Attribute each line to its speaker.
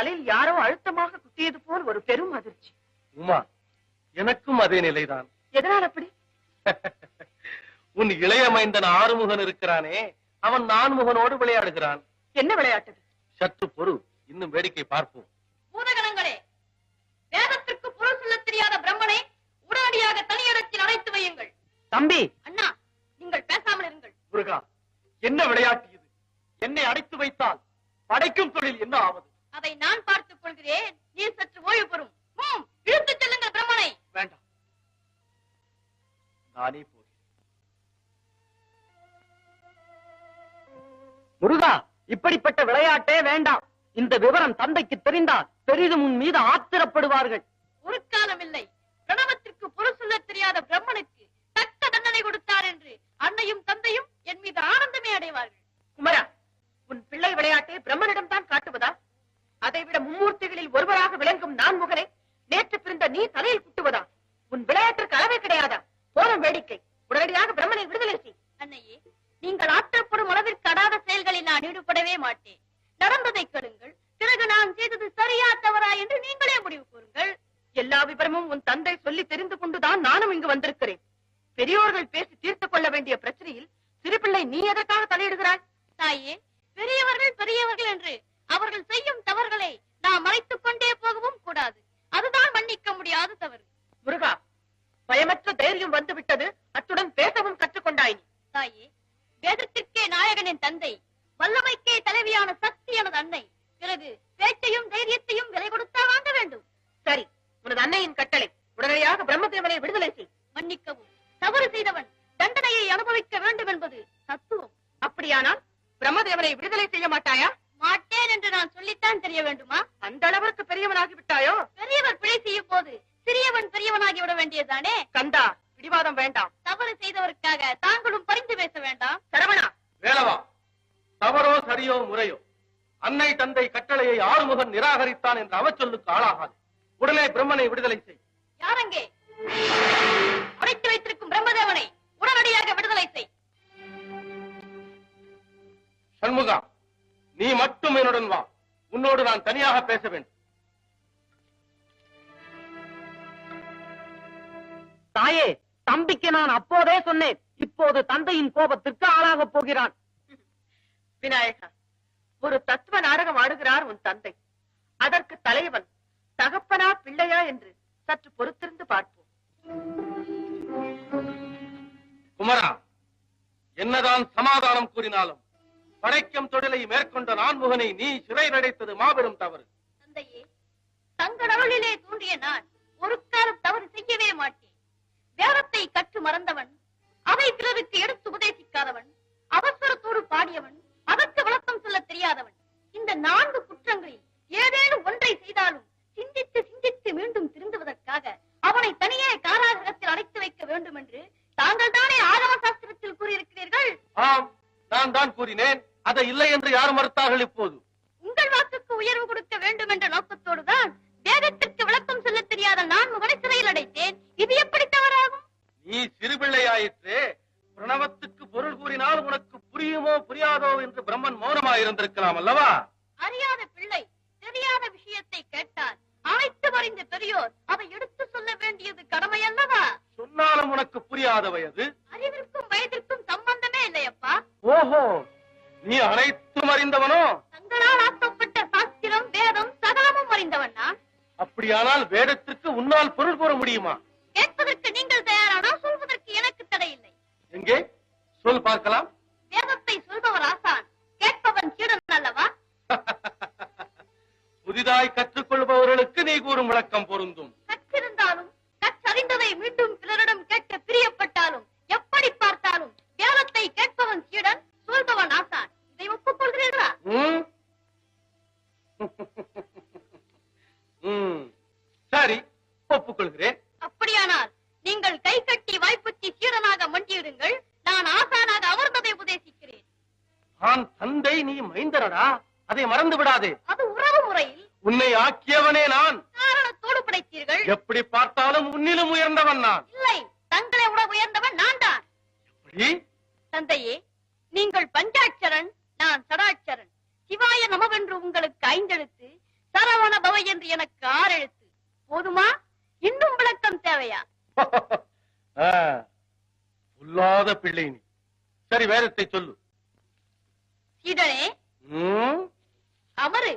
Speaker 1: தலையில் யாரோ அழுத்தமாக குத்தியது போல் ஒரு பெரும் அதிர்ச்சி.
Speaker 2: உமா எனக்கும் அதே நிலைதான்.
Speaker 1: எதனால் அப்படி?
Speaker 2: உன் இளைய மைந்தன் ஆறுமுகன் இருக்கிறானே அவன் நான்முகனோடு விளையாடுகிறான்.
Speaker 1: என்ன விளையாட்டு?
Speaker 2: சற்று பொறு இன்னும் வேடிக்கை பார்ப்போம்.
Speaker 3: பூதகணங்களே வேதத்திற்கு பொருள் சொல்ல தெரியாத பிரம்மனை உடனடியாக தனியிடத்தில் அழைத்து வையுங்கள்.
Speaker 1: தம்பி!
Speaker 3: அண்ணா நீங்கள் பேசாமல் இருங்கள்.
Speaker 2: முருகா என்ன விளையாட்டு இது? என்னை அடைத்து வைத்தால் படைக்கும் தொழில் என்ன ஆவது?
Speaker 3: அதை நான் பார்த்துக் கொள்கிறேன். நீ சற்று ஓய்வு பெறும். ம், இழுத்துச் செல்லுங்கள் பிரம்மனை.
Speaker 2: வேண்டாம். நானே போகிறேன்.
Speaker 1: முருகா இப்படிப்பட்ட விளையாட்டே வேண்டாம். இந்த விவரம் தந்தைக்கு தெரிந்தால் பெரிதும் உன் மீது ஆத்திரப்படுவார்கள்.
Speaker 3: ஒரு காலம் இல்லை பிரணவத்திற்கு பொருள் சொல்ல தெரியாத பிரம்மனுக்கு தக்க தண்டனை கொடுத்தார் என்று அன்னையும் தந்தையும் என் மீது ஆனந்தமே அடைவார்கள்
Speaker 1: குமரா உன் பிள்ளை விளையாட்டை பிரம்மனிடம் தான் காட்டுவதா அதைவிட மும்மூர்த்திகளில் ஒருவராக விளங்கும் நான்முகனை நேற்று பிறந்த நீ தலையில் குட்டுவதா? உன் விளையாட்டிற்கு அளவே கிடையாதா? போதும் வேடிக்கை. உடனடியாக பிரம்மனை விடுதலை செய்.
Speaker 3: அன்னையே நீங்கள் ஆற்றப்படும் அளவிற்கு அடாத செயல்களில் நான் ஈடுபடவே மாட்டேன். நடந்ததை கருங்கள். பிறகு நான் செய்தது சரியா தவறா என்று நீங்களே முடிவு கூறுங்கள்.
Speaker 1: எல்லா விவரமும் உன் தந்தை சொல்லி தெரிந்து கொண்டுதான் நானும் இங்கு வந்திருக்கிறேன். பெரியோர்கள் பேசி தீர்த்துக் கொள்ள வேண்டிய பிரச்சனையில் சிறுபிள்ளை நீ எதற்காக தலையிடுகிறாய்?
Speaker 3: தாயே பெரியவர்கள் பெரியவர்கள் என்று அவர்கள் செய்யும் தவறுகளை வேதத்திற்கே நாயகனின் தந்தை வல்லமைக்கே தலைவியான சக்தி எனது அன்னை. பிறகு பேச்சையும் தைரியத்தையும் விலை கொடுத்தா வாங்க வேண்டும்.
Speaker 1: சரி உனது அன்னையின் கட்டளை உடனடியாக பிரம்மதேவனை விடுதலை செய்.
Speaker 3: மன்னிக்கவும். தவறு செய்தவன் தண்டனையை அனுபவிக்க வேண்டும் என்பது தத்துவம்.
Speaker 1: அப்படியானால் பிரம்மதேவனை விடுதலை செய்ய மாட்டாயா?
Speaker 3: மாட்டேன் என்று நான் சொல்லித்தான் தெரிய வேண்டுமா?
Speaker 1: அந்த அளவிற்கு பெரியவனாகி விட்டாயோ?
Speaker 3: பெரியவர் பிழை செய்யும் போது சிறியவன் பெரியவனாகி விட வேண்டியதுதானே?
Speaker 1: கந்தா பிடிவாதம் வேண்டாம்.
Speaker 3: தவறு செய்தவருக்காக தாங்களும் பரிந்து பேச வேண்டாம்
Speaker 1: சரவணா
Speaker 2: வேலவா தவறோ சரியோ முறையோ அன்னை தந்தை கட்டளையை ஆறுமுகன் நிராகரித்தான் என்ற அவச்சொல்லுக்கு ஆளாகாது. உடனே பிரம்மனை விடுதலை செய்.
Speaker 3: யாரங்கே? அடைத்து வைத்திருக்கும் பிரம்மதேவனை உடனடியாக விடுதலை செய்.
Speaker 2: சண்முகா நீ மட்டும் என்னுடன் வா. உன்னோடு நான் தனியாக பேச வேண்டும்.
Speaker 1: தாயே தம்பிக்கு நான் அப்போதே சொன்னேன். இப்போது தந்தையின் கோபத்திற்கு ஆளாகப் போகிறான். விநாயகா ஒரு தத்துவ நாடகம் ஆடுகிறார் உன் தந்தை. அதற்கு தலைவன் தகப்பனா பிள்ளையா என்று சற்று பொறுத்திருந்து பார்ப்போம்.
Speaker 2: குமரா என்னதான் சமாதானம் கூறினாலும் படைக்கும் தொழிலை மேற்கொண்ட நான்முகனை நீ சிறையில் அடைத்தது மாபெரும் தவறு.
Speaker 3: தந்தையே தங்கள் அருளிலே தோன்றிய நான் ஒரு காலம் தவறு செய்யவே மாட்டேன். வேதத்தை கற்று மறந்தவன் அதை பிறருக்கு எடுத்து உபதேசிக்காதவன்.
Speaker 2: நான் கூறினேன். அதை இல்லை என்று யார் மறுத்தார்கள் இப்போது.
Speaker 3: உங்கள் வாக்குக்கு உயர்வு கொடுக்க வேண்டும் என்ற நோக்கத்தோடுதான் வேதத்திற்கு விளக்கம் சொல்ல தெரியாத நான் முகனை சிறையில் அடைத்தேன். இது எப்படி தவறாகும்?
Speaker 2: நீ சிறுபிள்ளையாயிற்றே பிரணவத்துக்கு பொருள் கூறினால் உனக்கு புரியுமோ புரியாதோ என்று பிரம்மன் மௌனமாயிருந்திருக்கலாம் அல்லவா?
Speaker 3: அறியாத பிள்ளை தெரியாத விஷயத்தை கேட்டால் அனைத்து அறிந்த பெரியோர் அதை எடுத்து சொல்ல வேண்டியது கடமை அல்லவா
Speaker 2: சொன்னாலும் உனக்கு புரியாத வயது ஓஹோ நீ அனைத்தும் அறிந்தவனோ?
Speaker 3: தங்களால் ஆக்கப்பட்ட சாஸ்திரம் வேதம் சகலமும் அறிந்தவன் நான்
Speaker 2: அப்படியானால் வேதத்திற்கு உன்னால் பொருள் கூற முடியுமா?
Speaker 3: கேட்பதற்கு நீங்கள் தயாரானால் சொல்வதற்கு எனக்கு தடை இல்லை
Speaker 2: எங்கே? சொல் பார்க்கலாம்.
Speaker 3: வேதத்தை சொல்பவர் ஆசான். கேட்பவன் சீடன் அல்லவா?
Speaker 2: புதிதாய் கற்றுக்கொள்பவர்களுக்கு நீ கூறும் விளக்கம் பொருந்தும்
Speaker 3: கற்றிருந்தாலும் கற்றறிந்ததை மீண்டும் பிறரிடம் கேட்க பிரியப்பட்டாலும் எப்படி பார்த்தாலும் வேதத்தை கேட்பவன் சீடன் சொல்பவன் ஆசான் இதை ஒப்புக்கொள்கிறீர்களா
Speaker 2: ம்? ம். சரி ஒப்புக்கொள்கிறேன்.
Speaker 3: அப்படியானால் நீங்கள் கை கட்டி வாய்ப்புத்தி சீடனாக மண்டியிடுங்கள். நான் ஆசானாக அமர்ந்ததை உபதேசிக்கிறேன்.
Speaker 2: நான் தந்தை நீ மைந்தரடா? அதை மறந்து விடாதே.
Speaker 3: அது உறவு முறையில்.
Speaker 2: உன்னை ஆக்கியவனே நான்.
Speaker 3: காரணத்தோடு படைத்தீர்கள்
Speaker 2: எப்படி பார்த்தாலும் உன்னிலும் உயர்ந்தவன் நான்.
Speaker 3: இல்லை தங்களை விட உயர்ந்தவன் நான் தான்.
Speaker 2: எப்படி?
Speaker 3: தந்தையே நீங்கள் பஞ்சாட்சரன் நான் சடாட்சரன். சிவாய நமவென்று உங்களுக்கு ஐந்தெழுத்து சரவண பவ என்று எனக்கு ஆறு எழுத்து போதுமா? இன்னும் விளக்கம் தேவையா?
Speaker 2: உள்ளாத பிள்ளை நீ. சரி வேதத்தை சொல்லு.
Speaker 3: சீடனே அவரு